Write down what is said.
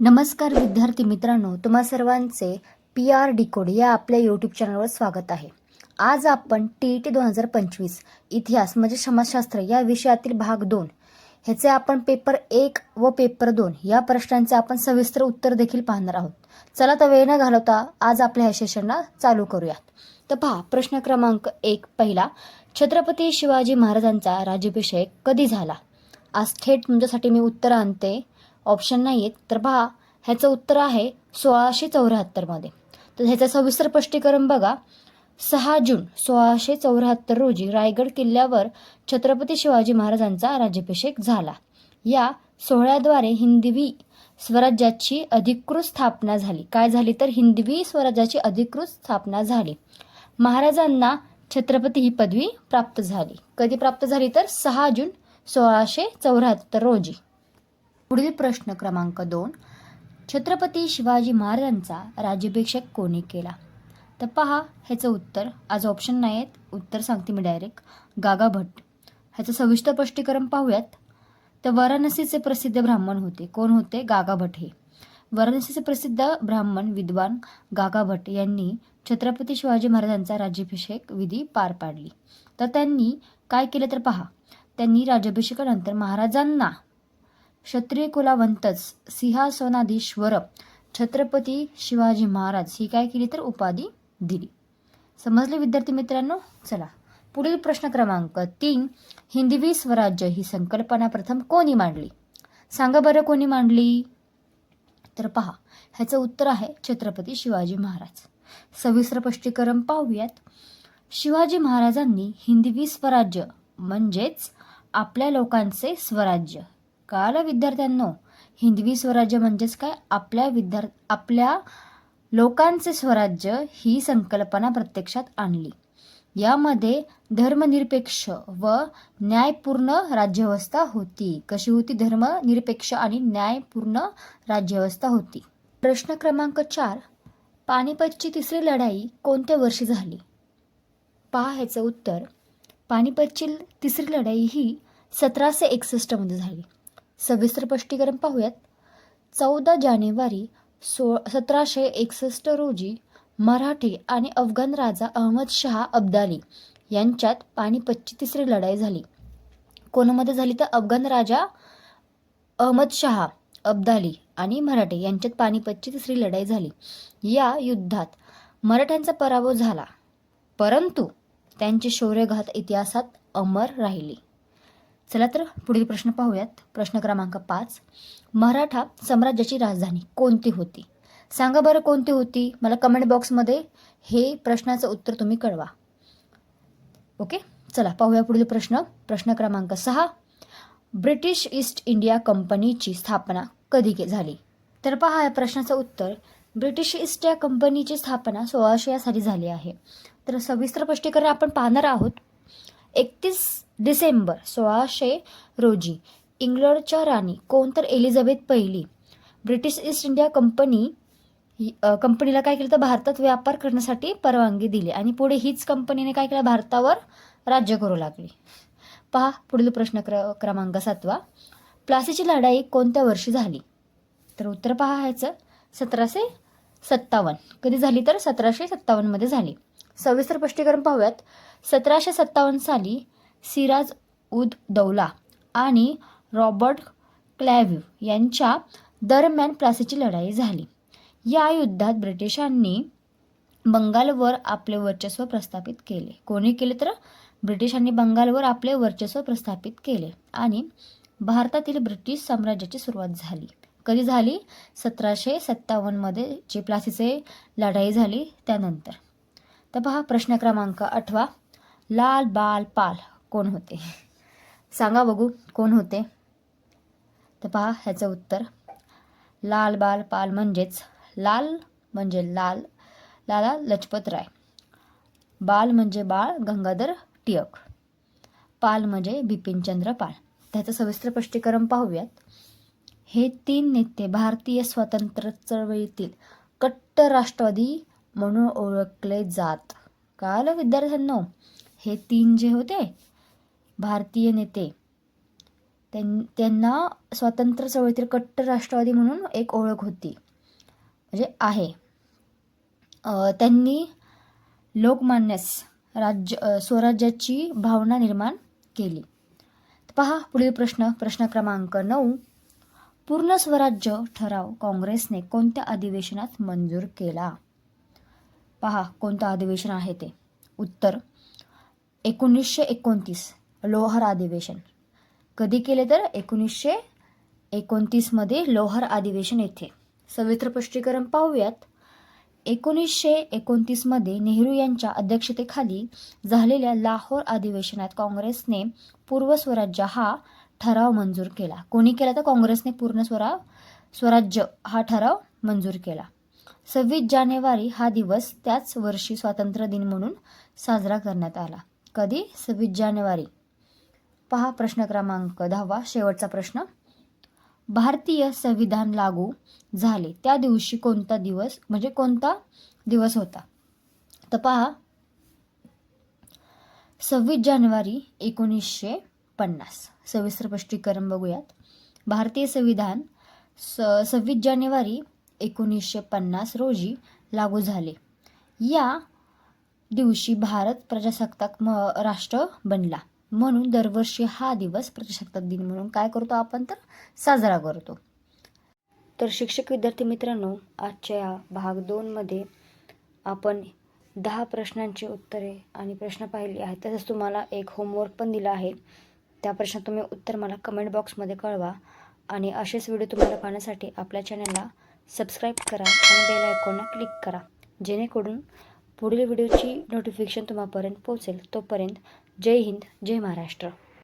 नमस्कार विद्यार्थी मित्रांनो तुम्हा सर्वांचे पी आर डिकोड या आपल्या यूट्यूब चॅनलवर स्वागत आहे. आज आपण टी ई टी दोन हजार पंचवीस इतिहास म्हणजे समाजशास्त्र या विषयातील भाग दोन ह्याचे आपण पेपर एक व पेपर दोन या प्रश्नांचे आपण सविस्तर उत्तर देखील पाहणार आहोत. चला तर वेळ न घालवता आज आपल्या ह्या सेशनला चालू करूयात. तर पहा प्रश्न क्रमांक एक पहिला. छत्रपती शिवाजी महाराजांचा राज्याभिषेक कधी झाला? आज थेट तुमच्यासाठी मी उत्तर आणते. ऑप्शन नाही आहेत तर पहा ह्याचं उत्तर आहे सोळाशे चौऱ्याहत्तरमध्ये तर ह्याचं सविस्तर स्पष्टीकरण बघा. सहा जून सोळाशे चौऱ्याहत्तर रोजी रायगड किल्ल्यावर छत्रपती शिवाजी महाराजांचा राज्याभिषेक झाला. या सोहळ्याद्वारे हिंदवी स्वराज्याची अधिकृत स्थापना झाली. काय झाली? तर हिंदवी स्वराज्याची अधिकृत स्थापना झाली. महाराजांना छत्रपती ही पदवी प्राप्त झाली. कधी प्राप्त झाली? तर सहा जून सोळाशे चौऱ्याहत्तर रोजी. पुढील प्रश्न क्रमांक दोन. छत्रपती शिवाजी महाराजांचा राज्याभिषेक कोणी केला? तर पहा ह्याचं उत्तर. आज ऑप्शन नाही आहेत उत्तर सांगते मी डायरेक्ट गागा भट्ट. ह्याचं सविस्तर स्पष्टीकरण पाहूयात. तर वाराणसीचे प्रसिद्ध ब्राह्मण होते. कोण होते? गागा भट्ट हे. वाराणसीचे प्रसिद्ध ब्राह्मण विद्वान गागा भट्ट यांनी छत्रपती शिवाजी महाराजांचा राज्याभिषेक विधी पार पाडली. तर त्यांनी काय केलं तर पहा. त्यांनी राज्याभिषेकानंतर महाराजांना क्षत्रिय कुलावंतच सिंहासनाधीश्वर छत्रपती शिवाजी महाराज ही काय केली तर उपाधी दिली. समजले विद्यार्थी मित्रांनो? चला. पुढील प्रश्न क्रमांक तीन. हिंदवी स्वराज्य ही संकल्पना प्रथम कोणी मांडली? सांगा बरं कोणी मांडली? तर पहा ह्याचं उत्तर आहे छत्रपती शिवाजी महाराज. सविस्तर स्पष्टीकरण पाहूयात. शिवाजी महाराजांनी हिंदवी स्वराज्य म्हणजेच आपल्या लोकांचे स्वराज्य काल विद्यार्थ्यांनो हिंदवी स्वराज्य म्हणजेच काय? आपल्या विद्यार्थ आपल्या लोकांचे स्वराज्य ही संकल्पना प्रत्यक्षात आणली. यामध्ये धर्मनिरपेक्ष व न्यायपूर्ण राज्यव्यवस्था होती. कशी होती? धर्मनिरपेक्ष आणि न्यायपूर्ण राज्यव्यवस्था होती. प्रश्न क्रमांक चार पानिपतची तिसरी लढाई कोणत्या वर्षी झाली? पहा ह्याचं उत्तर पानिपतची तिसरी लढाई ही सतराशे एकसष्टमध्ये झाली. सविस्तर स्पष्टीकरण पाहूयात. चौदा जानेवारी सो सतराशे एकसष्ट रोजी मराठी आणि अफगाण राजा अहमद शहा अब्दाली यांच्यात पानिपतची तिसरी लढाई झाली. कोणामध्ये झाली तर अफगाण राजा अहमद शहा अब्दाली आणि मराठे यांच्यात पानिपतची तिसरी लढाई झाली. या युद्धात मराठ्यांचा पराभव झाला परंतु त्यांचे शौर्यघात इतिहासात अमर राहिली. चला तर पुढील प्रश्न पाहूयात. प्रश्न क्रमांक पाच. मराठा साम्राज्याची राजधानी कोणती होती? सांगा बरं कोणती होती? मला कमेंट बॉक्समध्ये हे प्रश्नाचं उत्तर तुम्ही कळवा. ओके चला पाहूया पुढील प्रश्न. प्रश्न क्रमांक सहा. ब्रिटिश ईस्ट इंडिया कंपनीची स्थापना कधी झाली? तर पहा या प्रश्नाचं उत्तर. ब्रिटिश ईस्ट या कंपनीची स्थापना सोळाशे या साली झाली आहे. तर सविस्तर स्पष्टीकरण आपण पाहणार आहोत. एकतीस डिसेंबर सोळाशे रोजी इंग्लंडच्या राणी कोणतर एलिझाबेथ पहिली. ब्रिटिश ईस्ट इंडिया कंपनी ही- कंपनीला काय केलं तर भारतात व्यापार करण्यासाठी परवानगी दिली आणि पुढे हीच कंपनीने काय केलं? भारतावर राज्य करू लागली. पहा पुढील प्रश्न क्र क्रमांक सातवा. प्लासीची लढाई कोणत्या वर्षी झाली? तर उत्तर पहा ह्याचं. सतराशे सत्तावन्न. कधी झाली तर? सतराशे सत्तावन्नमध्ये झाली. सविस्तर स्पष्टीकरण पाहूयात. सतराशे सत्तावन्न साली सिराज उद दौला आणि रॉबर्ट क्लॅव्ह यांच्या दरम्यान प्लासीची लढाई झाली. या युद्धात ब्रिटिशांनी बंगालवर आपले वर्चस्व प्रस्थापित केले. कोणी केले तर? ब्रिटिशांनी बंगालवर आपले वर्चस्व प्रस्थापित केले आणि भारतातील ब्रिटिश साम्राज्याची सुरुवात झाली. कधी झाली? सतराशे सत्तावन्नमध्ये जे प्लासीचे लढाई झाली त्यानंतर. तर पहा प्रश्न क्रमांक आठवा. लाल बाल पाल. कोण होते? सांगा बघू कोण होते? तर पहा ह्याचं उत्तर. लाल बाल पाल म्हणजेच लाल म्हणजे लाल लाला लजपत राय. बाल म्हणजे बाळ गंगाधर टिळक. पाल म्हणजे बिपिनचंद्र पाल. त्याचं सविस्तर स्पष्टीकरण पाहूयात. हे तीन नेते भारतीय स्वातंत्र्य चळवळीतील कट्टर राष्ट्रवादी म्हणून ओळखले जात. काल विद्यार्थ्यांनो हे तीन जे होते भारतीय नेते. त्यां त्यांना स्वातंत्र्य चळवळीतील कट्टर राष्ट्रवादी म्हणून एक ओळख होती. म्हणजे आहे. त्यांनी लोकमान्यास राज्य स्वराज्याची भावना निर्माण केली. पहा पुढील प्रश्न प्रश्न क्रमांक नऊ. पूर्ण स्वराज्य ठराव काँग्रेसने कोणत्या अधिवेशनात मंजूर केला? पहा कोणतं अधिवेशन आहे ते. उत्तर एकोणीसशे एकोणतीस. लोहर अधिवेशन. कधी केले तर एकोणीसशे एकोणतीसमध्ये लोहर अधिवेशन येथे. सविस्तर स्पष्टीकरण पाहूयात. एकोणीसशे एकोणतीसमध्ये नेहरू यांच्या अध्यक्षतेखाली झालेल्या लाहोर अधिवेशनात काँग्रेसने पूर्व स्वराज्य हा ठराव मंजूर केला. कोणी केला तर काँग्रेसने पूर्ण स्वरा स्वराज्य हा ठराव मंजूर केला. सव्वीस जानेवारी हा दिवस त्याच वर्षी स्वातंत्र्य दिन म्हणून साजरा करण्यात आला. कधी? सव्वीस जानेवारी. पहा प्रश्न क्रमांक दहावा शेवटचा प्रश्न. भारतीय संविधान लागू झाले. त्या दिवशी कोणता दिवस म्हणजे कोणता दिवस होता? तर पहा. सव्वीस जानेवारी एकोणीसशे पन्नास. सविस्तर स्पष्टीकरण बघूयात. भारतीय संविधान स सव्वीस जानेवारी एकोणीसशे पन्नास रोजी लागू झाले. या दिवशी भारत प्रजासत्ताक म राष्ट्र बनला. म्हणून दरवर्षी हा दिवस प्रजासत्ताक दिन म्हणून काय करतो आपण तर साजरा करतो. तर शिक्षक विद्यार्थी मित्रांनो आजच्या या भाग दोनमध्ये आपण दहा प्रश्नांची उत्तरे आणि प्रश्न पाहिले आहेत. तसंच तुम्हाला एक होमवर्क पण दिला आहे. त्या प्रश्न तुम्ही उत्तर मला कमेंट बॉक्समध्ये कळवा आणि असेच व्हिडिओ तुम्हाला पाहण्यासाठी आपल्या चॅनलला सबस्क्राईब करा आणि बेल आयकॉनला क्लिक करा. जेणेकरून पुढील व्हिडिओची नोटिफिकेशन तुम्हापर्यंत पोहोचेल. तोपर्यंत जय हिंद जय महाराष्ट्र.